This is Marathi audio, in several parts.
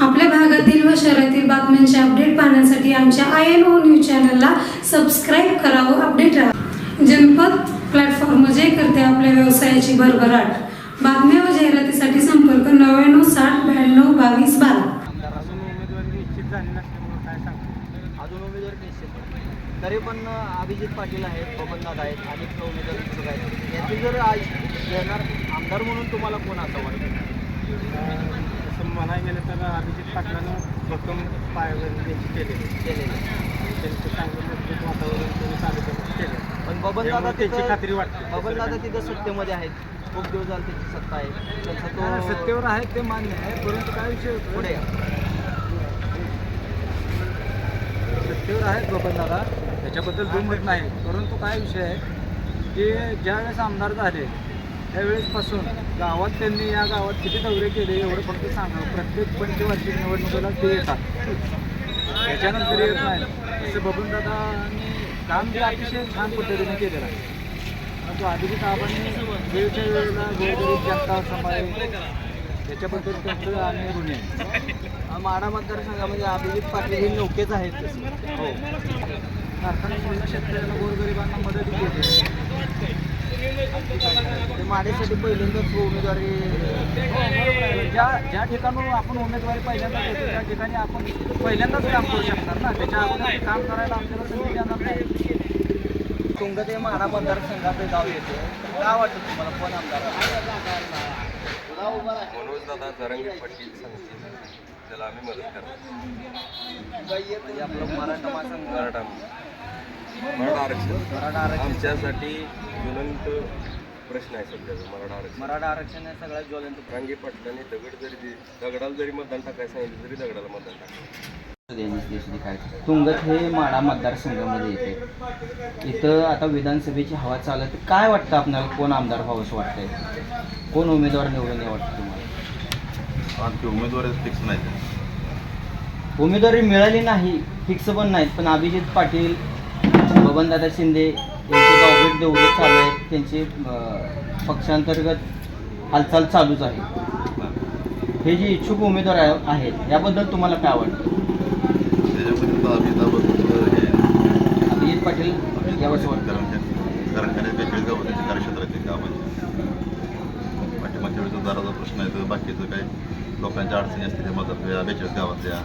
आपल्या भागातील व शहरातील बातम्यांचे अपडेट पाहण्यासाठी आमच्या आय एन ओ न्यूज चॅनलला सबस्क्राईब करा व अपडेट राहा. जनपद प्लॅटफॉर्म जे करते आपल्या व्यवसायाची भरभराट. बातम्या व जाहिरातीसाठी संपर्क नव्याण्णव साठ ब्याण्णव बावीस बारा. अजून उमेदवारी निश्चित झाली नसल्यामुळे काय सांगतो अजून उमेदवार निश्चित नाही. तरी पण अभिजित पाटील आहेत बबनदादा आहेत अनेक उमेदवार इच्छुक आहेत. यातील जर आज येणार आमदार म्हणून तुम्हाला कोण असं वाटतं? म्हणायला गेलं तर अभिजित पाटलानं भक्कम पायावरती केलेले. केलेले. त्यांचं चांगलं मजबूत वातावरण त्यांनी तालुक्यामध्ये केलं. पण त्यामुळे त्यांची खात्री वाटते. बबनदादा तिथं सत्तेमध्ये आहेत. खूप दिवस झाले त्यांची सत्ता आहे. त्यांचा तो सत्तेवर आहे ते मान्य आहे परंतु काय विषय होतो पुढे. सत्तेवर आहेत बबनदादा त्याच्याबद्दल दुमत नाही. परंतु काय विषय आहे? की ज्यावेळेस आमदार झाले त्यावेळेसपासून गावात त्यांनी या गावात किती दौरे केले एवढं फक्त सांगा. प्रत्येक पंचवार्षिक निवडणुकीला ते येतात. त्याच्यानंतर येत नाही. तसं बबनदादांनी काम जे अतिशय छान पद्धतीने केलेलं आहे. परंतु अभिजित आबांनी वेळच्या वेळेला गोरगरीब जनता सांभाळली त्याच्याबद्दल त्यांचं आहे अं, माढा मतदारसंघामध्ये अभिजित पाटील हे नौकेच आहेत हो. कारखान्यामुळे शेतकऱ्यांना गोरगरिबांना मदत केली. ते माढ्यासाठी पहिल्यांदाच उमेदवारी. ज्या ज्या ठिकाणी आपण उमेदवारी पहिल्यांदा घेतो त्या ठिकाणी आपण पहिल्यांदाच काम करू शकणार ना. त्याच्या अगोदर काम करायला आपल्याला संधी देणार नाही. तुंग ते माढा मतदारसंघात गाव येते. काय वाटतं तुम्हाला? कोण आमदार मनोज दादा जरंगे पाटील सांगतील त्याला आम्ही मदत करतो. म्हणजे आपलं मराठा महासंघ. मराठा. मराठा आरक्षण. मराठा आरक्षण आमच्यासाठी ज्वलंत प्रश्न आहे सध्याचा मराठा आरक्षण. मराठा आरक्षण हे सगळ्यात ज्वलंत रांगे पाटलाने दगड जरी दि- दगडाला जरी मतदान टाकायला सांगितलं तरी दगडाला मतदान टाकायचं. तुंगत हे माडा मतदारसंघामध्ये येते. इथं आता विधानसभेची हवा चालत काय वाटतं आपल्याला? कोण आमदार व्हावं असं वाटतंय? कोण उमेदवार निवडून या वाटतं तुम्हाला? आमची उमेदवारी फिक्स नाही उमेदवारी मिळाली नाही फिक्स पण नाहीत पण अभिजित पाटील बबनदादा शिंदे यांचे गावभेट देवळे चालू आहेत त्यांचे पक्षांतर्गत हालचाल चालूच आहे. हे जे इच्छुक उमेदवार आहे- आहेत याबद्दल तुम्हाला काय हे अभिजित पाटील कार्यक्षेत्रातील आहे. पाठीमागच्या दाराचा प्रश्न आहे बाकीचं काय? लोकांच्या अडचणी असतील त्या मदत बेचाळीस गावातल्या.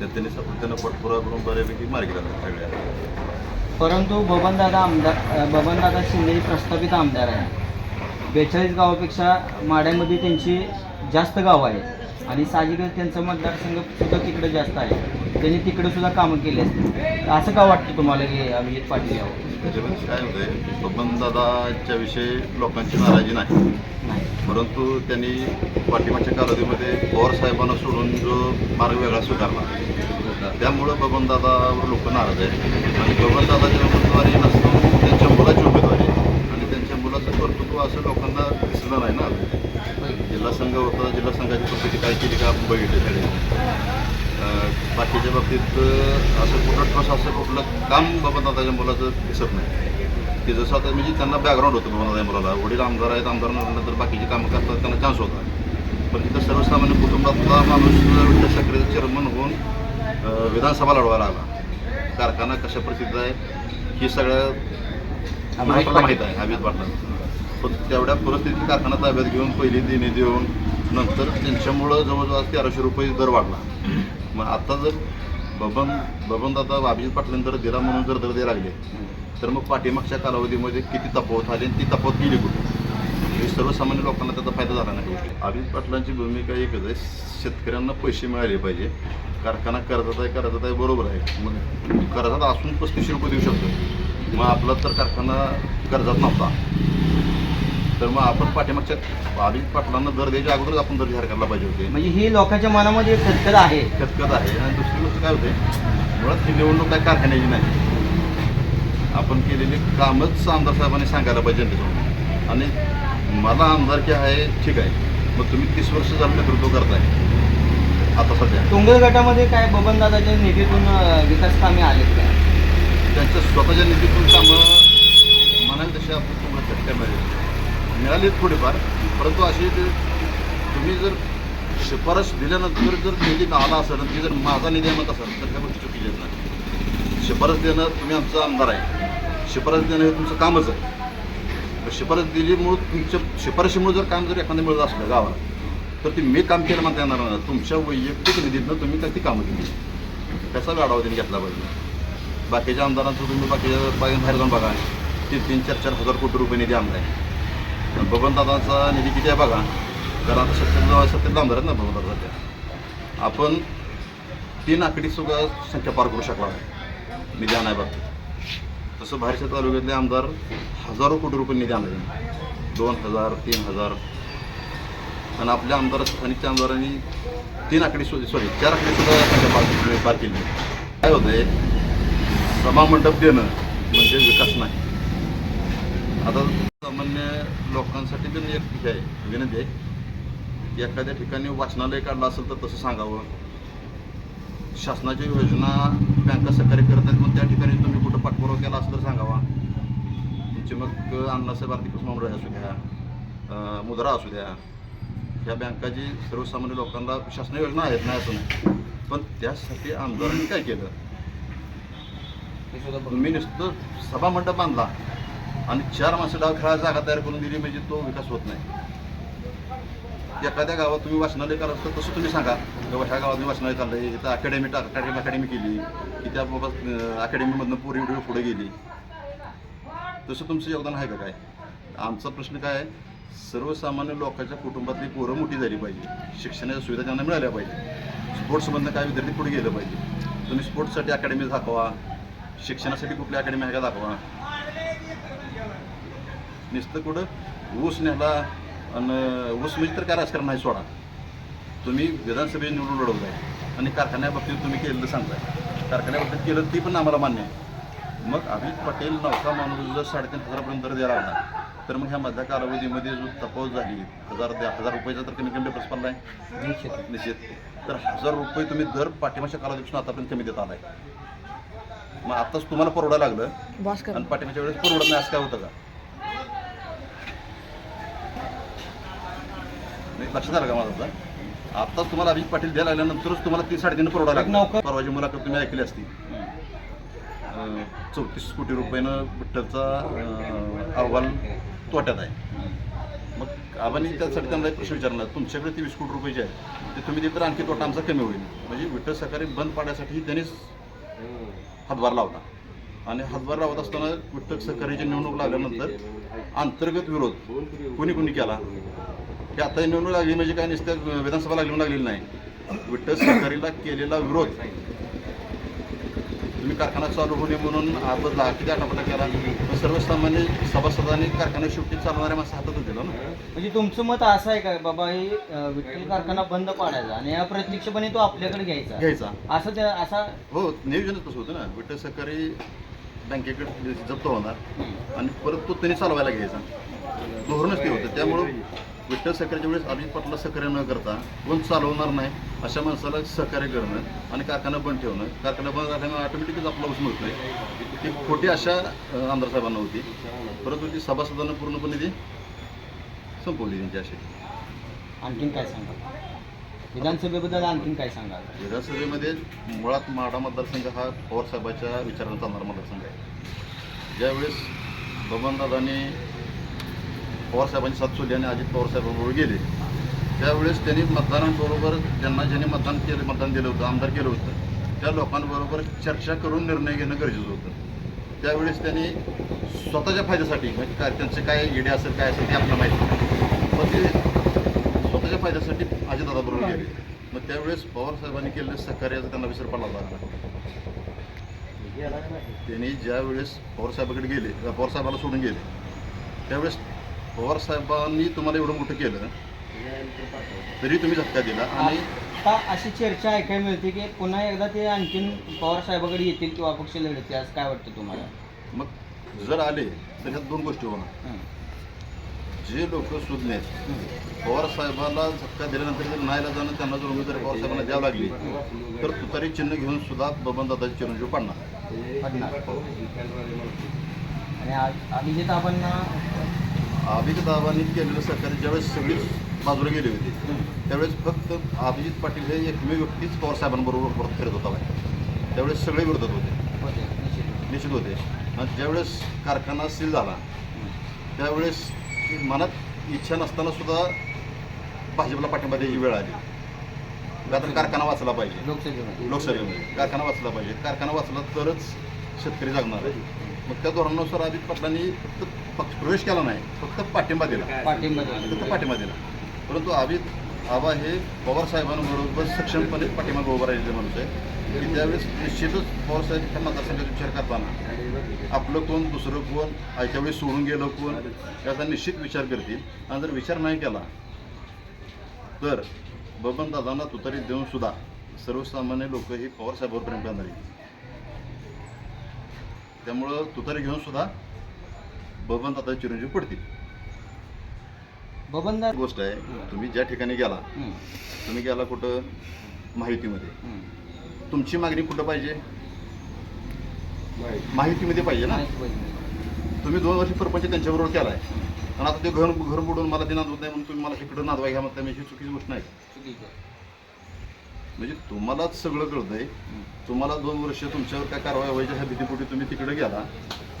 तर त्यांनी सातत्यानं पाठपुरा करून बऱ्यापैकी मार्गी लागतात सगळ्या परंतु बबनदादा आमदार बबनदादा शिंदे प्रस्थापित आमदार आहे बेचाळीस गावापेक्षा माड्यामध्ये त्यांची जास्त गावं आहेत. आणि साहजिकच त्यांचा मतदारसंघ सुद्धा तिकडे जास्त आहे. त्यांनी तिकडे सुद्धा कामं केली असतील. असं का वाटतं तुम्हाला की अभिजित पाटील यावं? त्याच्यामध्ये काय होतंय बबनदादाच्या विषयी लोकांची नाराजी नाही. नाही. परंतु त्यांनी पाठीमागच्या कालावधीमध्ये पवार साहेबांना सोडून जो मार्ग वेगळा स्वीकारला. त्यामुळं बबनदादावर लोक नाराज आहेत. आणि बबनदादाची उमेदवारी नसून त्यांच्या मुलाची उमेदवारी. आणि त्यांच्या मुलाचं कर्तृत्व असं लोकांना दिसलं नाही ना. जिल्हा संघ होता जिल्हा संघाची परिस्थिती काय केली का आपण बघितलं अं, बाकीच्या बाबतीत असं कुठलं ट्रस्ट असं कुठलं काम बबनदादाच्या मुलाचं दिसत नाही. की जसं आता म्हणजे त्यांना बॅकग्राऊंड होतं बबनदादा मुलाला. वडील आमदार आहेत आमदार नंतर बाकीची कामं करतात त्यांना चान्स होता. पण तिथं सर्वसामान्य कुटुंबातला माणूस विठ्ठल साखरेचं चेअरमन होऊन विधानसभा लढवायला लागला. कारखाना कशा परिस्थितीत आहे ही सगळ्या माहीत आहे अभित पाटला पण तेवढ्या परिस्थितीत कारखाना ताब्यात घेऊन पहिली दिने देऊन नंतर त्यांच्यामुळं जवळजवळ तेराशे रुपये दर वाढला. मग आता जर बबन बबनदादा अभिजित जर दिला म्हणून जर दर द्यायला लागले तर मग पाठीमागच्या कालावधीमध्ये किती तफावत आली आणि ती तफावत गेली कुठे? हे सर्वसामान्य लोकांना त्याचा फायदा झाला नाही. अभिजित पाटलांची भूमिका एकच आहे शेतकऱ्यांना पैसे मिळाले पाहिजे. कारखाना कर्जात आहे कर्जात आहे बरोबर आहे. मग कर्जात असून पस्तीसशे रुपये देऊ शकतो. मग आपला तर कारखाना कर्जात नव्हता. तर मग आपण पाठीमागच्या अभिजित पाटलांना दर द्यायच्या अगोदरच आपण दर जाहीर करायला पाहिजे होते. म्हणजे ही लोकांच्या मनामध्ये एक खतखत आहे. खतखत आहे. आणि दुसरी गोष्ट काय होते? मुळात ही निवडणूक काय कारखान्याची नाही. आपण केलेली कामच आमदार साहेबांनी सांगायला पाहिजे जनतेसमोर. आणि मला आमदारकी आहे ठीक आहे. मग तुम्ही तीस वर्ष झालं नेतृत्व करताय. आता सध्या. तुंगल गटामध्ये काय बबनदादाच्या निधीतून विकास कामे आलेत का? त्यांच्या स्वतःच्या निधीतून कामं म्हणाल तशी आपण तुम्हाला चटक्या मिळाली. मिळालेत थोडीफार परंतु अशी ते- तुम्ही जर शिफारस दिल्यानंतर जर निधी आला असेल आणि ती जर माझा निधी आणत असेल तर त्या गोष्टी चुकीच्या आहेत ना शिफारस देणं तुम्ही आमचा आमदार आहे. शिफारस देणं हे तुमचं कामच आहे. शिफारस दिलीमुळं तुमच्या शिफारशीमुळे जर काम जर एखादं मिळत असलं गावाला तर ते मी काम केलं म्हणता येणार नाही. तुमच्या वैयक्तिक निधीतनं तुम्ही काय ती कामं केली. त्याचा आढावा त्यांनी घेतला पाहिजे? बाकीच्या आमदारांचं तुम्ही बाकीच्या बाहेर बाहेर जाऊन बघा. तीन तीन चार चार हजार कोटी रुपये निधी आणलाय. आहे बबनदादांचा निधी किती आहे बघा? कारण आता सत्तर सत्तर आमदार आहेत ना बबनदादा सध्या. आपण तीन आकडी सुद्धा संख्या पार करू शकला नाही. निधी आणायबाबतीत तसं बाहेरच्या तालुक्यातले आमदार हजारो कोटी रुपये निधी आणले. दोन हजार तीन हजार. आणि आपल्या आमदार स्थानिकच्या आमदारांनी तीन आकडी सॉरी चार आकडी सुद्धा संख्या पार पार केली. काय होतंय? सभामंडप देणं म्हणजे विकास नाही. आता सामान्य लोकांसाठी पण एक हे आहे विनंती आहे की एखाद्या ठिकाणी वाचनालय काढलं असेल तर तसं सांगावं. शासनाच्या योजना बँका सहकार्य करत नाहीत मग त्या ठिकाणी तुम्ही कुठं पाठपुरावा केला असेल तर सांगावा. तुमचे मग अण्णासाहेब आर्थिक मंडळ असू द्या मुद्रा असू द्या ह्या बँकाची सर्वसामान्य लोकांना शासनाच्या योजना आहेत नाही असं नाही पण त्यासाठी आमदारांनी काय केलं? तुम्ही नुसतं सभामंडप बांधला. आणि चार माणसं डाव खेळा जागा तयार करून दिली म्हणजे तो विकास होत नाही. एखाद्या गावात तुम्ही वाचनालय करा तर तसं तुम्ही सांगा. बाबा ह्या गावात मी वाचनालय चाललंय इथं अकॅडमी अकॅडमी अकॅडमी केली की त्या बाबा अकॅडमीमधनं पुरी पुढे पुढे गेली. तसं तुमचं योगदान आहे का काय? आमचा प्रश्न काय आहे सर्वसामान्य लोकांच्या कुटुंबातली पोरं मोठी झाली पाहिजे. शिक्षणाच्या सुविधा त्यांना मिळाल्या पाहिजे. स्पोर्ट्समधनं काय विद्यार्थी पुढे गेलं पाहिजे. तुम्ही स्पोर्ट्ससाठी अकॅडमी दाखवा. शिक्षणासाठी कुठल्या अकॅडमी आहे का दाखवा. नुसतं कुठं? ऊस नेला आणि ऊस म्हणजे तर काय राजकारण नाही सोडा. तुम्ही विधानसभेत निवडून लढवताय आणि कारखान्याबाबतीत तुम्ही केलेलं सांगताय. कारखान्याबाबतीत केलं ती पण आम्हाला मान्य आहे. मग अभित पटेल नौका माणूस जर साडेतीन हजारापर्यंत दर द्यायला लागला तर मग ह्या मधल्या कालावधीमध्ये जो तफावत झाली हजार हजार रुपयाचा तर कमी कमी डिफरन्स पडला आहे निश्चित. निश्चित. तर हजार रुपये तुम्ही दर पाठिंबाच्या कालावधीपासून आतापर्यंत कमी देत आलाय. मग आताच तुम्हाला परवडा लागलं. आणि पाठिंबाच्या वेळेस परवडत नाही असं काय होतं का? लक्षात आलं का माझं. आता आताच तुम्हाला अभिजित पाटील द्यायला लागल्यानंतरच तुम्हाला तीन साडेतीन परवडा लागला. परवाची मुलाखत तुम्ही ऐकली असती. चौतीस कोटी रुपयानं विठ्ठलचा अहवाल तोट्यात आहे. मग आबांनी त्यासाठी त्यांना एक प्रश्न विचारला तुमच्याकडे ते वीस कोटी रुपये जे आहे ते तुम्ही दिले तर आणखी तोटा आमचा कमी होईल. म्हणजे विठ्ठल सहकारी बंद पाडण्यासाठी त्यांनीच हातभार लावला. आणि हातभार लावत असताना विठ्ठल सहकारीची निवडणूक लागल्यानंतर अंतर्गत विरोध कोणी कोणी केला? की आता ही निवडणूक लागली म्हणजे काय नुसत्या विधानसभा लागली लागलेली नाही. विठ्ठल सहकारीला केलेला विरोध. तुम्ही कारखाना चालू होणे म्हणून आपण किती आठवडा केला. पण सर्वसामान्य सभासदांनी कारखाना शेवटी चालवणाऱ्या माणसं हातातच दिला ना? म्हणजे तुमचं मत असं आहे का बाबा हे विठ्ठल कारखाना बंद पाडायचा आणि या प्रत्यक्षपणे तो आपल्याकडे घ्यायचा? घ्यायचा. असं त्या असा हो नियोजनच तसं होतं ना. विठ्ठल सहकारी बँकेकडे जप्त होणार. आणि परत तो त्यांनी चालवायला घ्यायचा. धोरणच ते होतं. त्यामुळं विठ्ठल सहकार्याच्या वेळेस अभिजित पाटला सहकार्य न करता कोण चालवणार नाही अशा माणसाला सहकार्य करणं आणि कारखाना बंद ठेवणं कारखाना बंद झाल्यामुळे ऑटोमॅटिकच आपला ऊस मिळतोय ती खोटी आशा अं, आमदार साहेबांना होती. परंतु ती सभासदांना पूर्णपणे ती संपवली त्यांची आशा. आणखीन काय सांगा विधानसभेबद्दल आणखीन काय सांगाल? विधानसभेमध्ये मुळात माडा मतदारसंघ हा पवारसाहेबाच्या विचारानं चालणारा मतदारसंघ आहे. ज्यावेळेस बबनदादांनी पवारसाहेबांची साथ सोडली आणि अजित पवारसाहेबांबरोबर गेले. त्यावेळेस त्यांनी मतदारांबरोबर ज्यांना ज्यांनी मतदान केलं मतदान दिलं होतं आमदार केलं होतं त्या लोकांबरोबर चर्चा करून निर्णय घेणं गरजेचं होतं. त्यावेळेस त्यांनी स्वतःच्या फायद्यासाठी म्हणजे काय त्यांचे काय इडे असेल काय असेल ते आपल्याला माहिती नाही. पण ते स्वतःच्या फायद्यासाठी अजितदादाबरोबर गेले. मग त्यावेळेस पवार साहेबांनी केलेलं सहकार्याचा त्यांना विसर पडला लागला त्यांनी ज्या वेळेस गेले पवारसाहेबाला सोडून गेले त्यावेळेस पवार साहेबांनी तुम्हाला एवढं मोठं केलं तरी तुम्ही धक्का दिला. आणि आता अशी चर्चा ऐकायला मिळते की पुन्हा एकदा ते आणखीन पवार साहेबाकडे येतील किंवा अपक्ष लढतील असं काय वाटतं तुम्हाला? मग जर आले तर ह्यात दोन गोष्टी होणार. जे लोक सुज्ञ पवार साहेबांना धक्का दिल्यानंतर जर नाहीला जाणं त्यांना जर उमेदवारी पवार साहेबांना द्यावं लागली तर तुतारी चिन्ह घेऊन सुद्धा बबन दादाचे चिरंजीव पडणार. आणि अभिजित आपण अभिजित दादांनी केलेलं सहकार्य ज्यावेळेस सगळी बाजूला गेले होते त्यावेळेस फक्त अभिजित पाटील हे एकमेव व्यक्तीच पवार साहेबांबरोबर परत फिरत होता. बाहेर. त्यावेळेस सगळे विरोधात होते. निश्चित. निश्चित होते. आणि ज्यावेळेस कारखाना सील झाला त्यावेळेस मनात इच्छा नसताना सुद्धा भाजपला पाठिंबा द्यायची वेळ आली. कारण कारखाना वाचला पाहिजे. लोकसभेमध्ये. लोकसभेमध्ये. कारखाना वाचला पाहिजे. कारखाना वाचला तरच शेतकरी जागणार आहे. मग त्या धोरणानुसार अजित पाटलांनी फक्त पक्ष प्रवेश केला नाही फक्त पाठिंबा दिला पाठिंबा दिला. फक्त पाठिंबा दिला परंतु अभित आबा हे पवार साहेबांबरोबर सक्षमपणे पाठिंबा उभा राहिलेले माणूस आहे की त्यावेळेस निश्चितच पवार साहेब ह्या मतदारसंघाचा विचार करताना आपलं कोण दुसरं कोण वेळेस सोडून गेलं कोण याचा निश्चित विचार करतील आणि जर विचार नाही केला तर बबन दादांना तुतारी देऊन सुद्धा सर्वसामान्य लोक ही पवार साहेबांवर प्रेम करणार. त्यामुळं तुतारी घेऊन सुद्धा बबन दादा चिरंजीव पडतील. बबनदार गोष्ट आहे तुम्ही ज्या ठिकाणी गेला तुम्ही गेला कुठं माहितीमध्ये. तुमची मागणी कुठं पाहिजे? माहितीमध्ये पाहिजे ना. तुम्ही दोन वर्ष परपंच त्यांच्याबरोबर केलाय. आणि आता ते घर घर बुडून मला ते नांदवत नाही म्हणून तुम्ही मला तिकडं नांदवा घ्या म्हणता ही चुकीची गोष्ट नाही. आहे. म्हणजे तुम्हालाच सगळं कळतंय. तुम्हाला दोन वर्ष तुमच्यावर काय कारवाई व्हायची ह्या भीतीपोटी तुम्ही तिकडे गेला.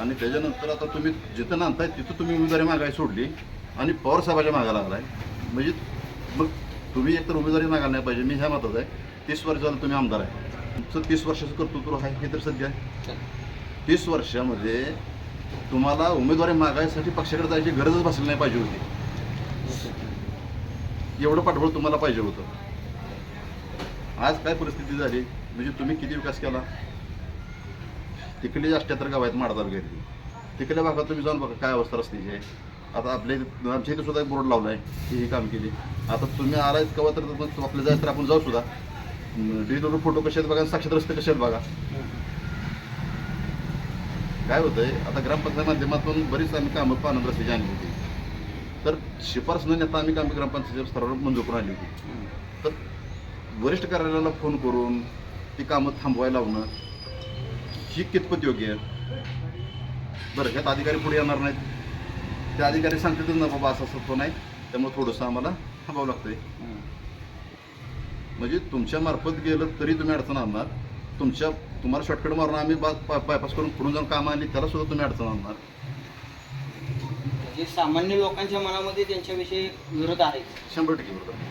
आणि त्याच्यानंतर आता तुम्ही जिथं नांदताय तिथं तुम्ही उमेदवारी मागायला सोडली. आणि पवार साहेबाच्या मागायला लागलाय. म्हणजे मग तुम्ही एकतर उमेदवारी मागायला नाही पाहिजे मी ह्या मतात आहे. तीस वर्ष झालं तुम्ही आमदार आहे. तुमचं तीस वर्षाचं कर्तृत्व आहे हे तर सध्या आहे. चल. तीस वर्षामध्ये तुम्हाला उमेदवारी मागायसाठी पक्षाकडे जायची गरजच भासली नाही पाहिजे होती. एवढं पाठबळ तुम्हाला पाहिजे होतं. आज काय परिस्थिती झाली? म्हणजे तुम्ही किती विकास केला? तिकडे अष्ट्याहत्तर गाव आहेत माडदार गेली तिकडल्या भागात तुम्ही जाऊन बघा काय अवस्था रस्त्याची आहे. आता आपले आमच्या इथे सुद्धा एक बोर्ड लावला आहे की ही काम केली. आता तुम्ही आलायत कवा तर आपलं आपल्या जायचं तर आपण जाऊ सुद्धा. डिजिटल फोटो कसे आहेत बघा आणि साक्षात रस्ते कसे आहेत बघा. काय होतंय आता ग्रामपंचायत माध्यमातून बरीच आम्ही कामं पाहणार रस्त्याची आणली होती. तर शिफारस न नेता आम्ही कामं ग्रामपंचायत स्तरावर मंजूर करून आली होती. तर वरिष्ठ कार्यालयाला फोन करून ती कामं थांबवायला लावणं ही कितपत योग्य आहे बरं ह्यात अधिकारी पुढे येणार नाहीत. ते अधिकारी सांगतातच ना बाबा असं असं तो नाही. त्यामुळे थोडंसं आम्हाला थांबावं लागतंय. म्हणजे तुमच्या मार्फत गेलं तरी तुम्ही अडचण आणणार. तुमच्या तुम्हाला शॉर्टकट मारून आम्ही बायपास करून पुढून जाऊन कामं आणली त्याला सुद्धा तुम्ही अडचण आणणार. म्हणजे सामान्य लोकांच्या मनामध्ये त्यांच्याविषयी विरोध आहे. शंभर टक्के बरोबर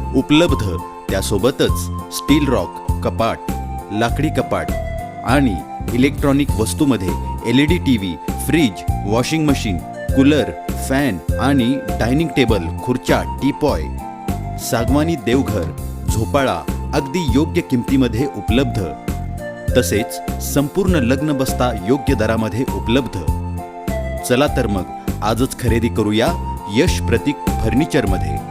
उपलब्ध. त्यासोबतच स्टील रॉक कपाट लाकडी कपाट आणि electronic वस्तूमध्ये L E D T V fridge washing machine cooler fan आणि डायनिंग टेबल खुर्च्या टीपॉय सागवानी देवघर झोपाळा अगदी योग्य किमतीमध्ये उपलब्ध. तसेच संपूर्ण लग्न बसता योग्य दरामध्ये उपलब्ध. चला तर मग आजच खरेदी करूया यश प्रतीक फर्निचरमध्ये.